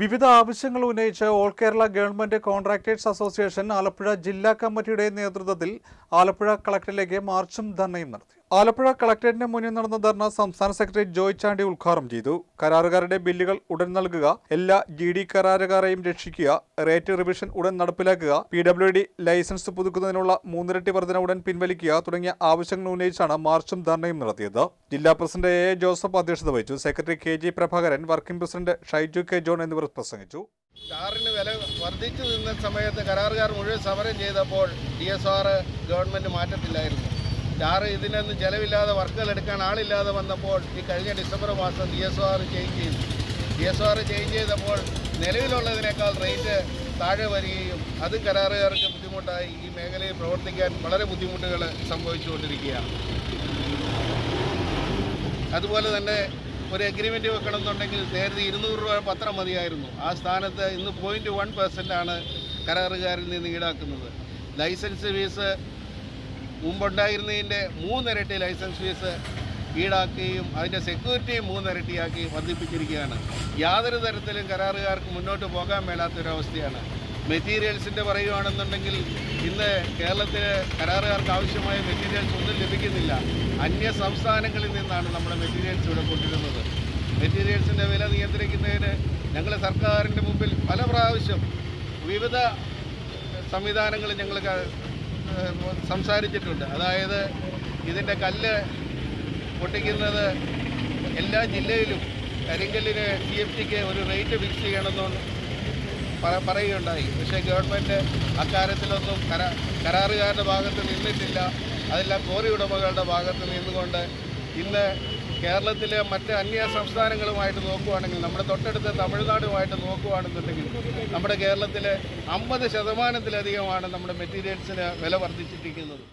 വിവിധ ആവശ്യങ്ങൾ ഉന്നയിച്ച് all Kerala government contractors association Alappuzha ജില്ലാ കമ്മിറ്റിയുടെ നേതൃത്വത്തിൽ ആലപ്പുഴ കളക്ടറിലേക്ക് മാർച്ചും ധർണയും നടത്തി. ആലപ്പുഴ കളക്ടറേറ്റിന് മുന്നിൽ നടന്ന ധർണ സംസ്ഥാന സെക്രട്ടറി ജോയ് ചാണ്ടി ഉദ്ഘാടനം ചെയ്തു. കരാറുകാരുടെ ബില്ലുകൾ ഉടൻ നൽകുക എല്ലാ ജി ഡി കരാറുകാരെയും രക്ഷിക്കുക റേറ്റ് റിവിഷൻ ഉടൻ നടപ്പിലാക്കുക പി ഡബ്ല്യു ഡി ലൈസൻസ് പുതുക്കുന്നതിനുള്ള മൂന്നിരട്ടി വർധന ഉടൻ പിൻവലിക്കുക തുടങ്ങിയ ആവശ്യങ്ങൾ ഉന്നയിച്ചാണ് മാർച്ചും ധർണയും നടത്തിയത്. ജില്ലാ പ്രസിഡന്റ് എ ജോസഫ് അധ്യക്ഷത വഹിച്ചു. Secretary K G Prabhakaran working president Shaiju K John എന്നിവർ പ്രസംഗിച്ചു. ടാറിന് വില വർദ്ധിച്ചു നിന്ന സമയത്ത് കരാറുകാർ മുഴുവൻ സമരം ചെയ്തപ്പോൾ ഡി എസ് ആർ ഗവൺമെന്റ് മാറ്റത്തില്ലായിരുന്നു. സ്റ്റാർ ഇതിനൊന്നും ചിലവില്ലാതെ വർക്കുകൾ എടുക്കാൻ ആളില്ലാതെ വന്നപ്പോൾ ഈ കഴിഞ്ഞ ഡിസംബർ മാസം D S O R change ചെയ്തു. D S O R change ചെയ്തപ്പോൾ നിലവിലുള്ളതിനേക്കാൾ റേറ്റ് താഴെ വരികയും അത് കരാറുകാർക്ക് ബുദ്ധിമുട്ടായി ഈ മേഖലയിൽ പ്രവർത്തിക്കാൻ വളരെ ബുദ്ധിമുട്ടുകൾ സംഭവിച്ചുകൊണ്ടിരിക്കുകയാണ്. അതുപോലെ തന്നെ ഒരു എഗ്രിമെന്റ് വെക്കണമെന്നുണ്ടെങ്കിൽ നേരത്തെ ഇരുന്നൂറ് രൂപ പത്രം മതിയായിരുന്നു. ആ സ്ഥാനത്ത് ഇന്ന് പോയിന്റ് വൺ പെർസെന്റാണ് കരാറുകാരിൽ നിന്ന് ഈടാക്കുന്നത്. ലൈസൻസ് ഫീസ് മുമ്പുണ്ടായിരുന്നതിന്റെ മൂന്നിരട്ടി ലൈസൻസ് ഫീസ് ഈടാക്കുകയും അതിന്റെ സെക്യൂരിറ്റിയും മൂന്നിരട്ടിയാക്കി വർദ്ധിപ്പിച്ചിരിക്കുകയാണ്. യാതൊരു തരത്തിലും കരാറുകാർക്ക് മുന്നോട്ട് പോകാൻ മേലാത്തൊരവസ്ഥയാണ്. മെറ്റീരിയൽസിന്റെ പറയുകയാണെന്നുണ്ടെങ്കിൽ ഇന്ന് കേരളത്തിൽ കരാറുകാർക്ക് ആവശ്യമായ മെറ്റീരിയൽസ് ഒന്നും ലഭിക്കുന്നില്ല. അന്യ സംസ്ഥാനങ്ങളിൽ നിന്നാണ് നമ്മുടെ മെറ്റീരിയൽസ് ഇവിടെ കൊണ്ടിരുന്നത് മെറ്റീരിയൽസിന്റെ വില നിയന്ത്രിക്കുന്നതിന് ഞങ്ങൾ സർക്കാരിന്റെ മുമ്പിൽ പല പ്രാവശ്യം വിവിധ സംവിധാനങ്ങൾ ഞങ്ങൾ സംസാരിച്ചിട്ടുണ്ട്. അതായത് ഇതിന്റെ കല്ല് പൊട്ടിക്കുന്നത് എല്ലാ ജില്ലയിലും കരിങ്കല്ലിന് സി എഫ് ടിക്ക് ഒരു റേറ്റ് ഫിക്സ് ചെയ്യണമെന്ന് പറ- പറയുകയുണ്ടായി. പക്ഷേ ഗവൺമെന്റ് അക്കാര്യത്തിലൊന്നും കരാ കരാറുകാരുടെ ഭാഗത്ത് നിന്നിട്ടില്ല. അതെല്ലാം കോറി ഉടമകളുടെ ഭാഗത്ത് നിന്നുകൊണ്ട് ഇന്ന് കേരളത്തിലെ മറ്റ് അന്യ സംസ്ഥാനങ്ങളുമായിട്ട് നോക്കുകയാണെങ്കിൽ നമ്മുടെ തൊട്ടടുത്ത തമിഴ്നാടുമായിട്ട് നോക്കുകയാണെന്നുണ്ടെങ്കിൽ നമ്മുടെ കേരളത്തിലെ അമ്പത് ശതമാനത്തിലധികമാണ് നമ്മുടെ മെറ്റീരിയൽസിന് വില വർദ്ധിച്ചിരിക്കുന്നത്.